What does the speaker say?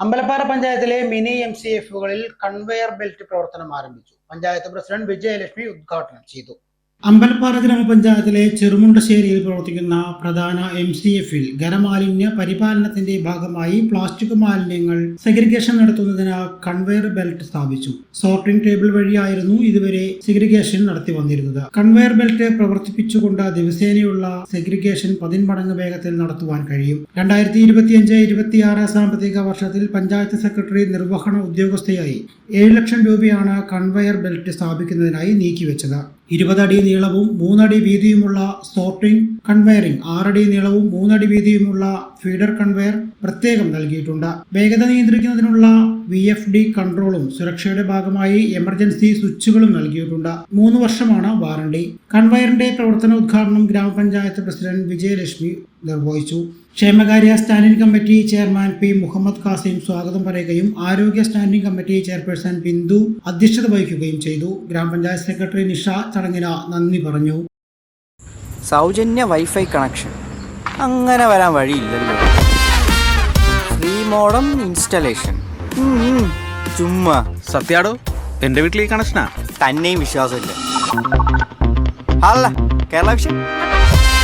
അമ്പലപ്പാറ പഞ്ചായത്തിലെ mini M C എഫുകളിൽ conveyor belt പ്രവർത്തനം ആരംഭിച്ചു. പഞ്ചായത്ത് പ്രസിഡന്റ് വിജയലക്ഷ്മി ഉദ്ഘാടനം ചെയ്തു. അമ്പലപ്പാറ ഗ്രാമപഞ്ചായത്തിലെ ചെറുമുണ്ടശ്ശേരിയിൽ പ്രവർത്തിക്കുന്ന പ്രധാന എം സി എഫിൽ ഖരമാലിന്യ പരിപാലനത്തിന്റെ ഭാഗമായി പ്ലാസ്റ്റിക് മാലിന്യങ്ങൾ സെഗ്രിഗേഷൻ നടത്തുന്നതിന് കൺവെയർ ബെൽറ്റ് സ്ഥാപിച്ചു. സോർട്ടിംഗ് ടേബിൾ വഴിയായിരുന്നു ഇതുവരെ സെഗ്രിഗേഷൻ നടത്തി വന്നിരുന്നത്. കൺവെയർ ബെൽറ്റ് പ്രവർത്തിപ്പിച്ചുകൊണ്ട് ദിവസേനയുള്ള സെഗ്രിഗേഷൻ പതിന്മടങ്ങ് വേഗത്തിൽ നടത്തുവാൻ കഴിയും. രണ്ടായിരത്തി ഇരുപത്തിയഞ്ച് ഇരുപത്തിയാറ് സാമ്പത്തിക വർഷത്തിൽ പഞ്ചായത്ത് സെക്രട്ടറി നിർവഹണ ഉദ്യോഗസ്ഥയായി ഏഴ് ലക്ഷം രൂപയാണ് കൺവെയർ ബെൽറ്റ് സ്ഥാപിക്കുന്നതിനായി നീക്കിവെച്ചത്. ഇരുപതടി നീളവും മൂന്നടി വീതിയുമുള്ള സോർട്ടിംഗ് കൺവെയറിംഗ് ആറടി നീളവും മൂന്നടി വീതിയുമുള്ള ഫീഡർ കൺവെയർ പ്രത്യേകം നൽകിയിട്ടുണ്ട്. വേഗത നിയന്ത്രിക്കുന്നതിനുള്ള വി എഫ് ഡി കൺട്രോളും സുരക്ഷയുടെ ഭാഗമായി എമർജൻസി സ്വിച്ചുകളും നൽകിയിട്ടുണ്ട്. മൂന്ന് വർഷമാണ് വാറണ്ടി കൺവെയറിന്റെ പ്രവർത്തന ഉദ്ഘാടനം ഗ്രാമപഞ്ചായത്ത് പ്രസിഡന്റ് വിജയലക്ഷ്മി നിർവഹിച്ചു. ക്ഷേമകാര്യ standing committee chairman P Muhammad Kasim സ്വാഗതം പറയുകയും ആരോഗ്യ സ്റ്റാൻഡിംഗ് കമ്മിറ്റി ചെയർപേഴ്സൺ ബിന്ദു അധ്യക്ഷത വഹിക്കുകയും ചെയ്തു. ഗ്രാമപഞ്ചായത്ത് സെക്രട്ടറി നിഷ ചടങ്ങിന് നന്ദി പറഞ്ഞു. സൗജന്യ വൈഫൈ കണക്ഷൻ. അങ്ങനെ വരാൻ വഴിയില്ലല്ലോ. Free modem installation. ചുമ്മാ. സത്യാടോ എന്റെ വീട്ടിൽ ഈ കണക്ഷനാ? തന്നെയും വിശ്വാസമില്ല. അല്ല കേരള വിഷൻ?